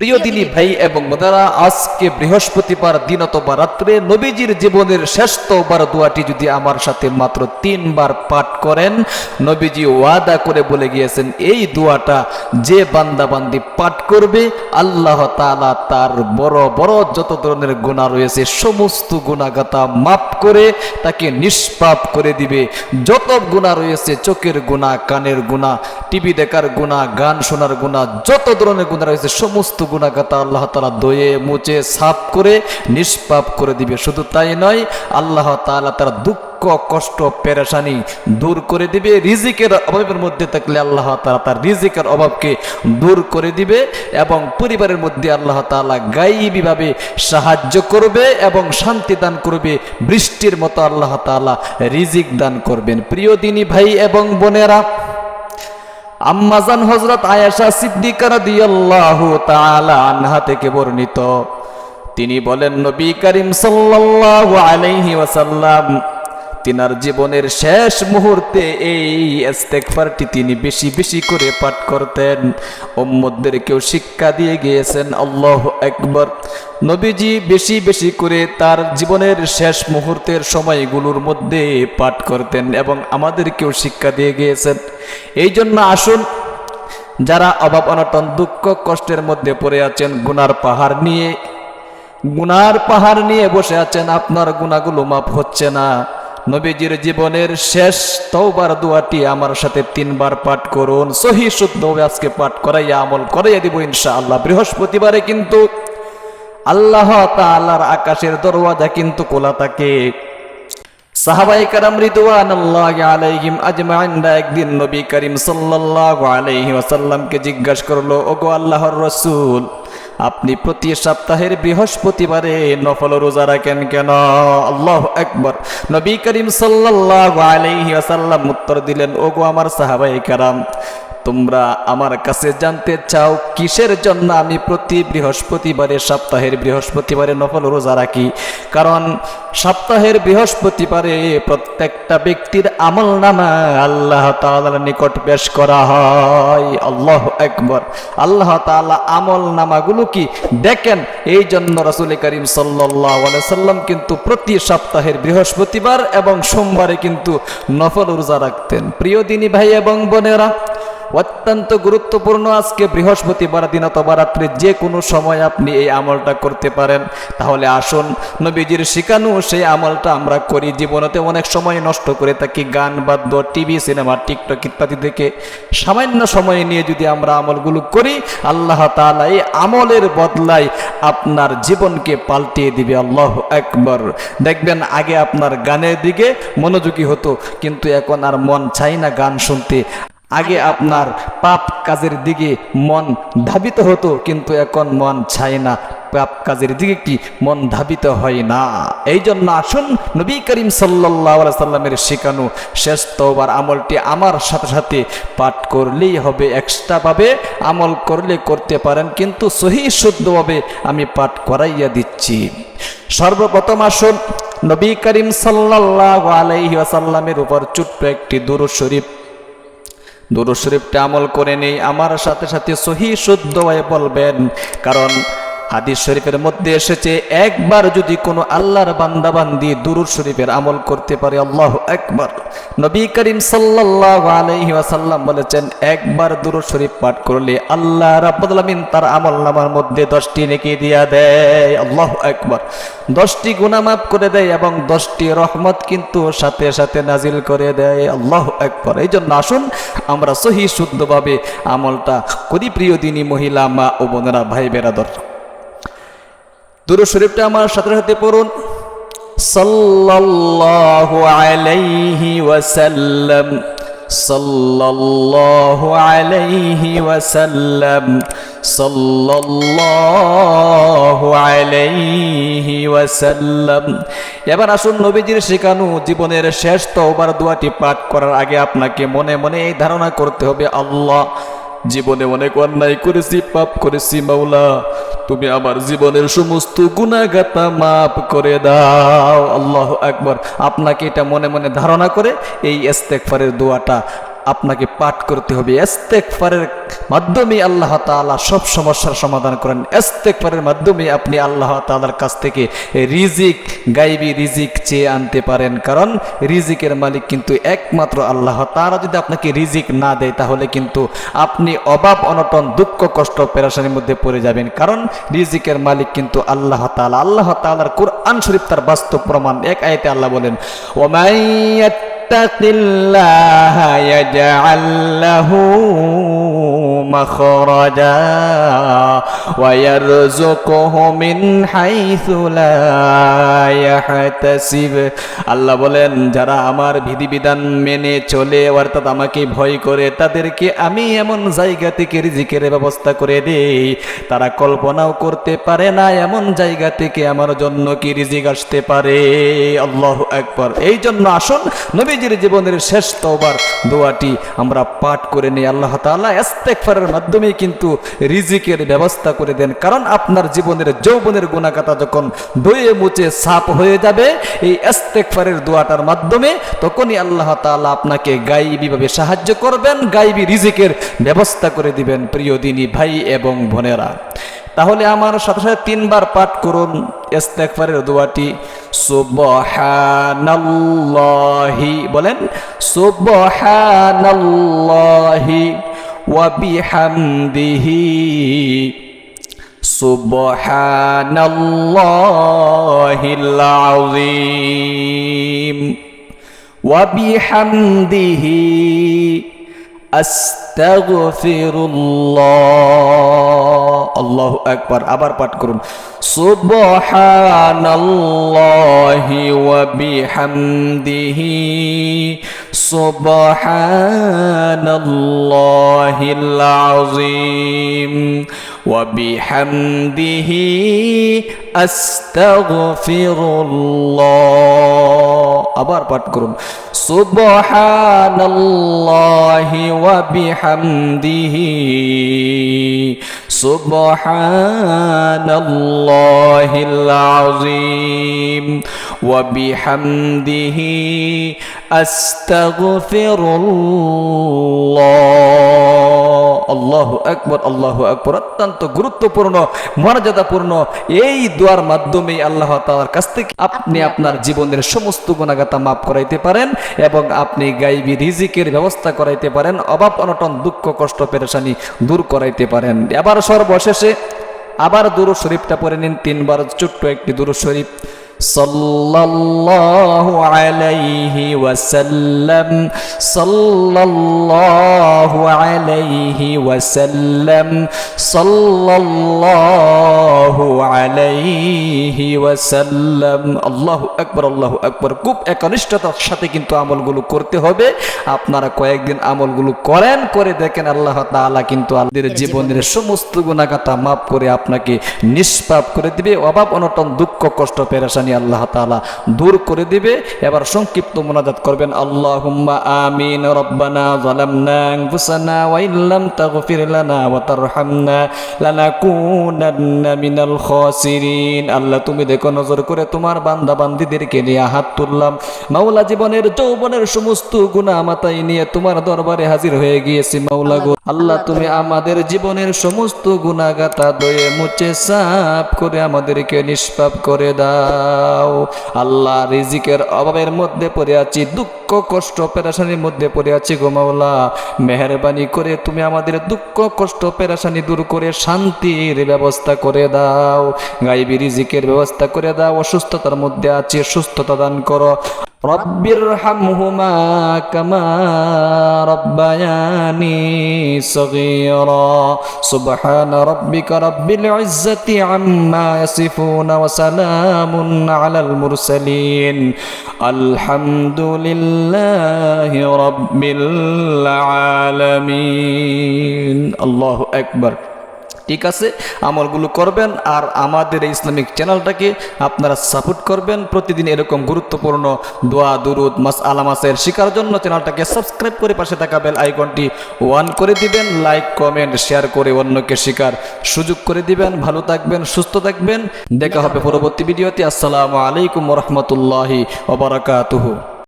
প্রিয় দিনী ভাই এবং মোদারা, আজকে বৃহস্পতিবার দিন অথবা রাত্রে নবীজির জীবনের শ্রেষ্ঠবার দোয়াটি যদি আমার সাথে মাত্র তিনবার পাঠ করেন, নবীজি ওয়াদা করে বলে গিয়েছেন, এই দোয়াটা যে বান্দাবান্দি পাঠ করবে, আল্লাহ তাআলা তার বড় বড় যত ধরনের গুণা রয়েছে, সমস্ত গুণাগাতা মাফ করে তাকে নিষ্পাপ করে দিবে। যত গুণা রয়েছে, চোখের গুণা কানের গুণা টিভি দেখার গুণা গান শোনার গুণা যত ধরনের গুণা রয়েছে, সমস্ত গুণাগাতা আল্লাহ তালা দয়ে মুচে সাফ করে, নিষ্পাপ করে দিবে। শুধু তাই নয়, আল্লাহ তাআলা তার দুঃখ, কষ্ট, পেরেশানি দূর করে দিবে। রিজিকের অভাবের মধ্যে থাকলে আল্লাহ তালা তার রিজিকের অভাবকে দূর করে দিবে এবং পরিবারের মধ্যে আল্লাহ তাআলা গাইবীভাবে সাহায্য করবে এবং শান্তি দান করবে। বৃষ্টির মতো আল্লাহ তাআলা রিজিক দান করবেন। প্রিয় দিনী ভাই এবং বোনেরা আম্মাজান হজরত আয়েশা সিদ্দিকা রাদিয়াল্লাহু তাআলা আনহা থেকে বর্ণিত। তিনি বলেন, নবী করিম সাল্লাল্লাহু আলাইহি ওয়াসাল্লাম, তিনার জীবনের শেষ মুহূর্তে এই ইস্তেগফারটি তিনি বেশি বেশি করে পাঠ করতেন। উম্মতদেরকেও শিক্ষা দিয়ে গিয়েছেন, আল্লাহ একবার নবীজি বেশি বেশি করে তার জীবনের শেষ মুহূর্তের সময়গুলোর মধ্যে পাঠ করতেন এবং আমাদেরকেও শিক্ষা দিয়ে গিয়েছেন। এই জন্য আসুন, যারা অভাব অনটন, দুঃখ কষ্টের মধ্যে পড়ে আছেন, গুনার পাহাড় নিয়ে, গুনার পাহাড় নিয়ে বসে আছেন, আপনার গুণাগুলো মাপ হচ্ছে না। নবীজির জীবনের শেষ তওবার দোয়াটি আমার সাথে তিনবার পাঠ করুন। সহি শুদ্ধ আজকে পাঠ করাইয়া আমল করাইয়া দিব ইনশাআল্লাহ। বৃহস্পতিবারে কিন্তু আল্লাহ তাআলার আকাশের দরওয়াজা কিন্তু খোলা থাকে। সাহাবাই কারাম রিদওয়ানুল্লাহি আলাইহিম আজমাইনরা একদিন নবী করিম সাল্লাল্লাহু আলাইহি ওয়াসাল্লামকে জিজ্ঞাসা করল, ওগো আল্লাহর রাসূল, আপনি প্রতি সপ্তাহের বৃহস্পতিবারে নফল রোজা রাখেন কেন? আল্লাহ একবার নবী করিম সাল্লাল্লাহু আলাইহি ওয়াসাল্লাম উত্তর দিলেন, ওগো আমার সাহাবাই কারাম তোমরা আমার কাছে জানতে চাও, কিসের জন্য আমি প্রতি বৃহস্পতিবারে সপ্তাহের বৃহস্পতিবারে নফল রোজা রাখি? কারণ সপ্তাহের বৃহস্পতিবারে প্রত্যেকটা ব্যক্তির আমল নামা আল্লাহ তাআলার নিকট পেশ করা হয়। আল্লাহ একবার আল্লাহ তাআলা আমল নামাগুলো কি দেখেন? এই জন্য রাসূল করিম আলাইহি সাল্লাম কিন্তু প্রতি সপ্তাহের বৃহস্পতিবার এবং সোমবারে কিন্তু নফল রোজা রাখতেন। প্রিয় দিনী ভাই এবং বোনেরা অত্যন্ত গুরুত্বপূর্ণ আজকে বৃহস্পতিবার দিন অথবা রাত্রে যে কোনো সময় আপনি এই আমলটা করতে পারেন। তাহলে আসুন, নবীজির শিখানো সেই আমলটা আমরা করি। জীবনেতে অনেক সময় নষ্ট করে থাকি, গান, বাদ্য, টিভি, সিনেমা, টিকটক ইত্যাদি থেকে সামান্য সময় নিয়ে যদি আমরা আমলগুলো করি, আল্লাহ তাআলা এই আমলের বদলায় আপনার জীবনকে পাল্টিয়ে দিবে। আল্লাহ একবার দেখবেন, আগে আপনার গানের দিকে মনোযোগী হতো, কিন্তু এখন আর মন চাই না গান শুনতে। আগে আপনার পাপ কাজের দিকে মন ধাবিত হতো, কিন্তু এখন মন চায় না। পাপ কাজের দিকে কি মন ধাবিত হয় না। এই জন্য আসুন, নবী করিম সাল্লাহ সাল্লামের শেখানো শেষ তোবার আমলটি আমার সাথে সাথে পাঠ করলেই হবে। এক্সট্রাভাবে আমল করলে করতে পারেন, কিন্তু সহি শুদ্ধভাবে আমি পাঠ করাইয়া দিচ্ছি। সর্বপ্রথম আসুন, নবী করিম সাল্লাহ আলাইহি আসাল্লামের উপর ছোট্ট একটি দুরুদ শরীফ দুরুদ শরীফটা আমল করে নেই। আমার সাথে সাথে সহি শুদ্ধ হয়ে বলবেন কারণ হাদিস শরীফের মধ্যে এসেছে, একবার যদি কোনো আল্লাহর বান্দা বান্দি দুরুদ শরীফের আমল করতে পারে, আল্লাহ একবার নবী করিম সাল্লাল্লাহু আলাইহি ওয়াসাল্লাম বলেছেন, একবার দুরুদ শরীফ পাঠ করলে আল্লাহ রাব্বুল তার আমল নামার মধ্যে দশটি নেকি দিয়া দেয়, আল্লাহ একবার দশটি মাফ করে দেয় এবং দশটি রহমত কিন্তু সাথে সাথে নাজিল করে দেয়, আল্লাহ একবার এই জন্য আসুন, আমরা সহি শুদ্ধভাবে আমলটা করি, প্রিয় দিনী মহিলা, মা ও বোনেরা ভাই বেরাদর দুরু শরীফটা আমার সাথে সাথে পড়ুন। সাল্লাল্লাহু আলাইহি ওয়াসাল্লাম। সাল্লাল্লাহু আলাইহি ওয়াসাল্লাম। সাল্লাল্লাহু আলাইহি ওয়াসাল্লাম। এবার আসুন নবীজির শেখানো জীবনের শেষ তওবার দোয়াটি পাঠ করার আগে আপনাকে মনে মনে এই ধারণা করতে হবে, আল্লাহ জীবনে অনেক অন্যায় করেছি, পাপ করেছি, মাওলা। তুমি আমার জীবনের সমস্ত গুণাগাতা মাপ করে দাও। আল্লাহ একবার আপনাকে এটা মনে মনে ধারণা করে এই এস্তেকফারের দোয়াটা আপনাকে পাঠ করতে হবে। ইস্তেগফারের মাধ্যমে আল্লাহ তাআলা সব সমস্যার সমাধান করেন। ইস্তেগফারের মাধ্যমে আপনি আল্লাহ তালার কাছ থেকে রিজিক, গাইবি রিজিক চেয়ে আনতে পারেন। কারণ রিজিকের মালিক কিন্তু একমাত্র আল্লাহ তারা যদি আপনাকে রিজিক না দেয়, তাহলে কিন্তু আপনি অভাব, অনটন, দুঃখ, কষ্ট, পেরেশানির মধ্যে পড়ে যাবেন। কারণ রিজিকের মালিক কিন্তু আল্লাহ তাআলা। আল্লাহ তালার কোরআন শরীফ তার বাস্তব প্রমাণ। এক আয়াতে আল্লাহ বলেন ওমাইয়াত يتق الله يجعل له مخرجا ويرزقه من حيث لا يحتسب আল্লাহ বলেন যারা আমার বিধিবিধান মেনে চলে অর্থাৎ আমাকে ভয় করে তাদেরকে আমি এমন জায়গা থেকে রিজিকের ব্যবস্থা করে দেই তারা কল্পনাও করতে পারে না এমন জায়গা থেকে আমার জন্য কি রিজিক আসতে পারে আল্লাহ একবার এই জন্য আসুন নবীজির জীবনের শেষ তওবার দোয়াটি আমরা পাঠ করে নিই। আল্লাহ তাআলা ইস্তেগফারের মাধ্যমে কিন্তু রিজিকের ব্যবস্থা করে দেন। কারণ আপনার জীবনের যৌবনের গুণাকাতা যখন দইয়ে মুচে সাপ হয়ে যাবে, এই ইস্তেগফারের দোয়াটার মাধ্যমে তখনই আল্লাহ তাআলা আপনাকে গাইবীভাবে সাহায্য করবেন, গাইবী রিজিকের ব্যবস্থা করে দিবেন। প্রিয় দিনী ভাই এবং বোনেরা, তাহলে আমার সাথে সাথে তিনবার পাঠ করুন ইস্তেগফারের দোয়াটি। সুবহানাল্লাহি বলেন সুবহানাল্লাহি ওয়া বিহামদিহি সুবহানাল্লাহিল আযীম ওয়া বিহামদিহি। আল্লাহু আকবার আবার পাঠ করুন। সুবহানাল্লাহি ওয়া বিহামদিহি। সুবহানাল্লাহিল আযীম। ওয়া বিহামদিহি আস্তাগফিরুল্লাহ। আবার পাঠ করুন। সুবহানাল্লাহি ওয়া বিহামদিহি। সুবহানাল্লাহিল আযীম। আল্লাহু আকবার আল্লাহু আকবার অত্যন্ত গুরুত্বপূর্ণ মর্যাদাপূর্ণ এই দোয়ার মাধ্যমে আল্লাহ তাআলার কাছ থেকে আপনি আপনার জীবনের সমস্ত গুণাগাতা মাফ করাইতে পারেন এবং আপনি গাইবি রিজিকের ব্যবস্থা করাইতে পারেন অভাব অনটন দুঃখ কষ্ট পেরেশানি দূর করাইতে পারেন। এবার সর্বশেষে আবার দুরু শরীফটা পরে নিন তিনবার ছোট্ট একটি দুরু শরীফ। সাল্লাল্লাহু আলাইহি ওয়াসাল্লাম সাল্লাল্লাহু আলাইহি ওয়াসাল্লাম সাল্লাল্লাহু আলাইহি ওয়াসাল্লাম। আল্লাহু আকবার আল্লাহু আকবার। খুব একনিষ্ঠতার সাথে কিন্তু আমলগুলো করতে হবে। আপনারা কয়েকদিন আমলগুলো করেন করে দেখেন আল্লাহ তাআলা কিন্তু আমাদের জীবনের সমস্ত গুণাগাতা মাফ করে আপনাকে নিষ্পাপ করে দিবে। অভাব অনটন দুঃখ কষ্ট পেরেশানি আল্লাহ তাআলা দূর করে দিবে। এবার সংক্ষিপ্ত মোনাজাত করবেন, আল্লাহুম্মা আমিন, রব্বানা আনফুসানা ওয়া ইল্লাম তাগফির লানা ওয়া তারহামনা লানাকুনান্না মিনাল খাসিরিন। আল্লাহ, তুমি দেখো, নজর করে তোমার বান্দা বান্দিদেরকে নিয়ে হাত তুললাম। মাওলা জীবনের যৌবনের সমস্ত গুনাহ মাতাই নিয়ে তোমার দরবারে হাজির হয়ে গিয়েছি মাওলা গো। আল্লাহ তুমি আমাদের জীবনের সমস্ত গুণাগাতা দয়ে মুছে সাফ করে আমাদেরকে নিষ্পাপ করে দাও। আল্লাহ রিজিকের অভাবের মধ্যে পড়ে আছি দুঃখ কষ্ট পেরাশানির মধ্যে পড়ে আছি গো মাওলা। মেহরবানি করে তুমি আমাদের দুঃখ কষ্ট পেরাশানি দূর করে শান্তির ব্যবস্থা করে দাও। গাইবি রিজিকের ব্যবস্থা করে দাও অসুস্থতার মধ্যে আছি সুস্থতা দান করো। রব্বির হামহুমা কামা রব্বায়ানি সগীরা। সুবহান রব্বিকা রব্বিল ইজ্জাতি আম্মা ইয়াসিফুন ওয়া সালামুন আলাল ঠিক আছে, আমলগুলো করবেন আর আমাদের এই ইসলামিক চ্যানেলটাকে আপনারা সাপোর্ট করবেন। প্রতিদিন এরকম গুরুত্বপূর্ণ দোয়া, দুরুদ মাস আলামাসের শিকার জন্য চ্যানেলটাকে সাবস্ক্রাইব করে পাশে থাকা বেল আইকনটি ওয়ান করে দিবেন, লাইক, কমেন্ট, শেয়ার করে অন্যকে শিকার সুযোগ করে দিবেন। ভালো থাকবেন, সুস্থ থাকবেন। দেখা হবে পরবর্তী ভিডিওতে। আসসালামু আলাইকুম রহমতুল্লাহি